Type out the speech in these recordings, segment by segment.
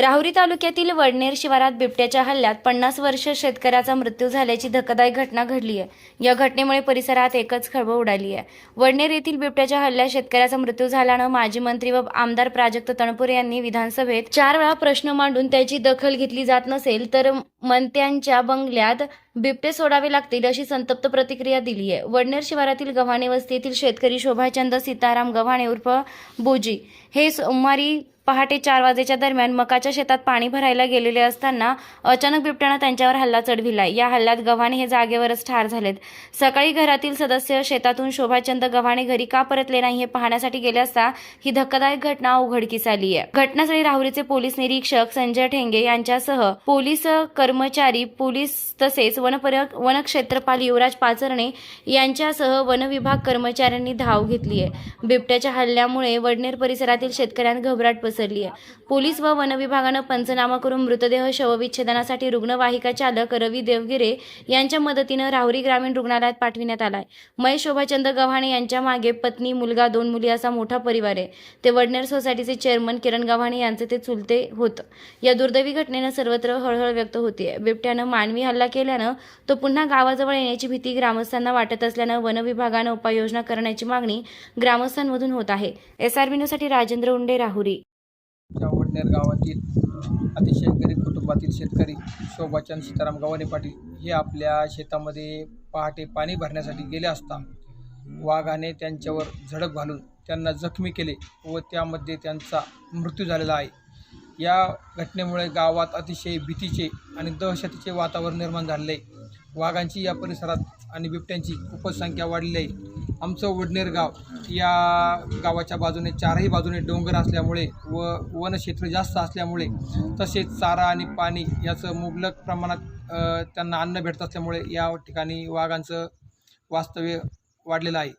राहुरी तालुक्यातील वडनेर शिवारात बिबट्याच्या हल्ल्यात पन्नास वर्ष शेतकऱ्याचा मृत्यू झाल्याची धक्कादायक घटना घडली आहे. या घटनेमुळे परिसरात एकच खळबळ उडाली आहे. वडनेर येथील बिबट्याच्या हल्ल्यात शेतकऱ्याचा मृत्यू झाल्यानं माजी मंत्री व आमदार प्राजक्त तणपुरे यांनी विधानसभेत चार वेळा प्रश्न मांडून त्याची दखल घेतली जात नसेल तर मंत्र्यांच्या बंगल्यात बिबटे सोडावे लागतील अशी संतप्त प्रतिक्रिया दिली आहे. वडनेर शिवारातील गव्हाणे वस्ती येथील शेतकरी शोभाचंद सीताराम गव्हाणे उर्फ बोजी. हे सोमवारी पहाटे चार वाजेच्या दरम्यान मकाच्या शेतात पाणी भरायला गेलेले असताना अचानक बिबट्यानं त्यांच्यावर हल्ला चढविला या हल्ल्यात गव्हाणे हे जागेवरच ठार झालेत. सकाळी घरातील सदस्य शेतातून शोभाचंद गव्हाणे घरी का परतले नाही हे पाहण्यासाठी गेले असता ही धक्कादायक घटना उघडकीस आली आहे. घटनास्थळी राहुरीचे पोलीस निरीक्षक संजय ठेंगे यांच्यासह पोलीस कर्मचारी पोलीस तसेच वनपर वनक्षेत्रपाल युवराज पाचरणे यांच्यासह वनविभाग कर्मचाऱ्यांनी धाव घेतली आहे. बिबट्याच्या हल्ल्यामुळे वडनेर परिसरातील शेतकऱ्यांत घबराट पसरली. आहे. पोलीस व वनविभागानं पंचनामा करून मृतदेह शवविच्छेदनासाठी रुग्णवाहिका चालक रवी देवगिरे यांच्या मदतीनं राहुरी ग्रामीण रुग्णालयात पाठविण्यात आलाय. महेश शोभाचंद गव्हाणे यांच्या मागे पत्नी मुलगा दोन मुली असा मोठा परिवार आहे. ते वडनेर सोसायटीचे चेअरमन किरण गव्हाणे यांचे ते चुलते होत. या दुर्दैवी घटनेनं सर्वत्र हळहळ व्यक्त होतीये. बिबट्यानं मानवी हल्ला केल्यानं तो पुन्हा गावाजवळ येण्याची भीती ग्रामस्थांना वाटत असल्यानं वनविभागानं उपाययोजना करण्याची मागणी ग्रामस्थांमधून होत आहे. एसआरबी साठी राजेंद्र उंडे राहुरी. या वडनेर गावातील अतिशय गरीब कुटुंबातील शेतकरी शोभाचंद सीताराम गवाने पाटील हे आपल्या शेतामध्ये पहाटे पाणी भरण्यासाठी गेले असता वाघाने त्यांच्यावर झडप घालून त्यांना जखमी केले व त्यामध्ये त्यांचा मृत्यू झालेला आहे. या घटनेमुळे गावात अतिशय भीतीचे आणि दहशतीचे वातावरण निर्माण झाले आहे. वाघांची या परिसरात आणि बिबट्यांची खूपच संख्या वाढली आहे. आमचं वडनेर गाव या गावाच्या बाजूने चारही बाजूने डोंगर असल्यामुळे व वनक्षेत्र जास्त असल्यामुळे तसेच चारा आणि पाणी याचं मुबलक प्रमाणात त्यांना अन्न भेटत असल्यामुळे या ठिकाणी वाघांचं वास्तव्य वाढलेलं आहे.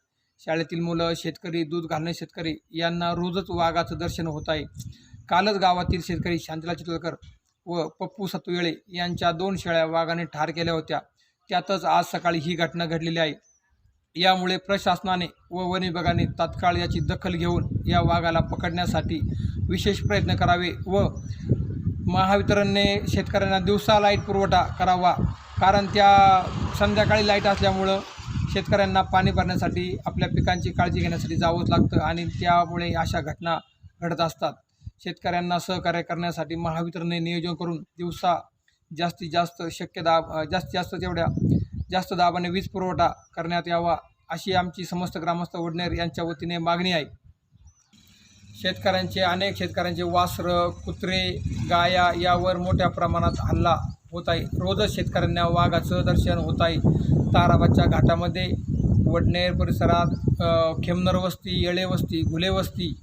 शाळेतील मुलं शेतकरी दूध घालणे शेतकरी यांना रोजच वाघाचं दर्शन होत आहे. कालच गावातील शेतकरी शांतला चितळकर व पप्पू सतुवेळे यांच्या दोन शेळ्या वाघाने ठार केल्या होत्या. त्यातच आज सकाळी ही घटना घडलेली आहे. यामुळे प्रशासनाने व वन विभागाने तात्काळ याची दखल घेऊन या वाघाला पकडण्यासाठी विशेष प्रयत्न करावे व महावितरणने शेतकऱ्यांना दिवसा लाइट पुरवठा करावा. कारण त्या संध्याकाळी लाइट असल्यामुळं शेतकऱ्यांना पाणी भरण्यासाठी आपल्या पिकांची काळजी घेण्यासाठी जावंच लागतं आणि त्यामुळे अशा घटना घडत असतात. शेतकऱ्यांना सहकार्य करण्यासाठी महावितरणने नियोजन करून दिवसा जास्तीत जास्त शक्यता जास्तीत जास्त तेवढ्या जास्त दाबाने वीज पुरवठा करण्यात यावा अशी आमची समस्त ग्रामस्थ वडनेर यांच्या वतीने मागणी आहे. शेतकऱ्यांचे अनेक शेतकऱ्यांचे वासरं कुत्रे गाया यावर मोठ्या प्रमाणात हल्ला होत आहे. रोजच शेतकऱ्यांना वाघाचं दर्शन होत आहे. ताराबाच्या घाटामध्ये वडनेर परिसरात खेमनर वस्ती येळे वस्ती घुले वस्ती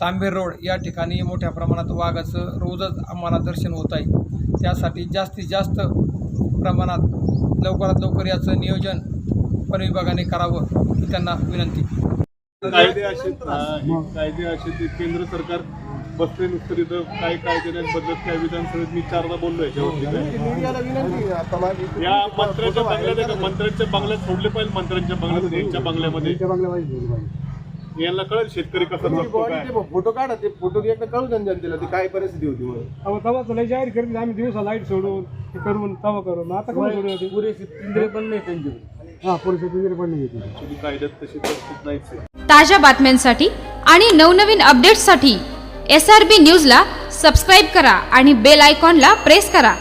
तांबेर रोड या ठिकाणी मोठ्या प्रमाणात वाघाचं रोजच आम्हाला दर्शन होत आहे. त्यासाठी जास्तीत जास्त प्रमाणात लवकरात लवकर याचं नियोजन वन विभागाने करावं ही त्यांना विनंती. कायदे असे हा, हे कायदे असे केंद्र सरकार बसले नुसतं तिथं काय कायदे नाही बदलत काय विधानसभेत मी चारदा बोललो याच्यावरती काय. या मंत्र्यांच्या बंगल्यात? मंत्र्यांच्या बंगल्यात सोडले पाहिजे मंत्र्यांच्या बंगल्यात यांच्या बंगल्यामध्ये. यांना कळेल शेतकरी कसा जगतो काय. फोटो काढा ते फोटो एकदा कळू जनतेला ती काय परिस्थिती होती म्हणून. अहो तवा तुला जाहीर करीत आम्ही दिवसा लाइट सोडून हे करून तवा करून. आता कोण सोडून येते पुरेशी इंद्रिय पण नाही त्यांच्याकडे हा पोलीस वगैरे पण नाही येते Actually कायद्यात तशी तरतूद नाहीच आहे. ताज्या बातम्यांसाठी आणि नवनवीन अपडेट्ससाठी एस आर बी न्यूजला सबस्क्राईब करा आणि बेल आयकॉनला प्रेस करा.